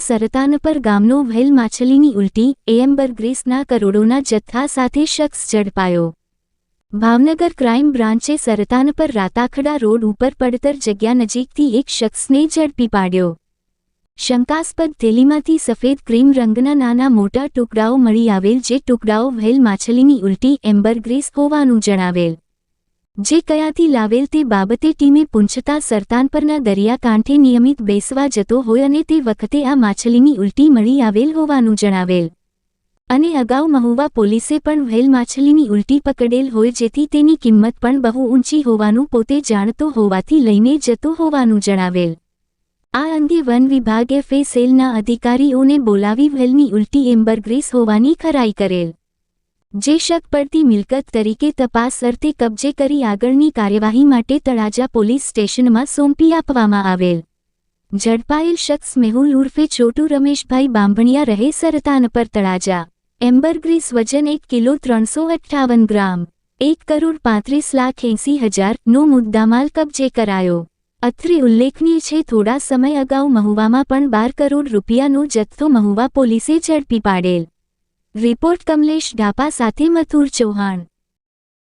સરતાનપર ગામનો વ્હેલ માછલીની ઉલટી એએમ્બર ગ્રીસના કરોડોના જથ્થા સાથે શખ્સ ઝડપાયો. ભાવનગર ક્રાઇમ બ્રાન્ચે સરતાનપર રાતાખડા રોડ ઉપર પડતર જગ્યા નજીકથી એક શખ્સને ઝડપી પાડ્યો. શંકાસ્પદ થેલીમાંથી સફેદ ક્રીમ રંગના નાના મોટા ટુકડાઓ મળી આવેલ જે ટુકડાઓ વ્હેલ માછલીની ઉલટી એમ્બર ગ્રીસ હોવાનું જણાવેલ. જે કયાથી લાવેલ તે બાબતે ટીમે પૂંછતા સરતાન પરના દરિયાકાંઠે નિયમિત બેસવા જતો હોય અને તે વખતે આ માછલીની ઉલટી મળી આવેલ હોવાનું જણાવેલ. અને અગાઉ મહુવા પોલીસે પણ વ્હેલ માછલીની ઉલટી પકડેલ હોય જેથી તેની કિંમત પણ બહુ ઊંચી હોવાનું પોતે જાણતો હોવાથી લઈને જતો હોવાનું જણાવેલ. આ અંગે વન વિભાગે ફે સેલના અધિકારીઓને બોલાવી વહેલની ઉલટી એમ્બરગ્રેસ હોવાની ખરાઈ કરેલ. જે શક પડતી મિલકત તરીકે તપાસ અર્થે કબજે કરી આગળની કાર્યવાહી માટે તળાજા પોલીસ સ્ટેશનમાં સોંપી આપવામાં આવેલ. ઝડપાયેલ શખ્સ મેહુલ ઉર્ફે છોટુ રમેશભાઈ બાંભણિયા રહે સરતાન પર તળાજા. એમ્બરગ્રીસ વજન એક કિલો ત્રણસો અઠ્ઠાવન ગ્રામ. એક કરોડ પાંત્રીસ લાખ એંસી હજારનો મુદ્દામાલ કબજે કરાયો. અત્રે ઉલ્લેખનીય છે થોડા સમય અગાઉ મહુવામાં પણ બાર કરોડ રૂપિયાનો જથ્થો મહુવા પોલીસે ઝડપી પાડેલ. રિપોર્ટ કમલેશ ડાપા સાથે મથુર ચૌહાણ.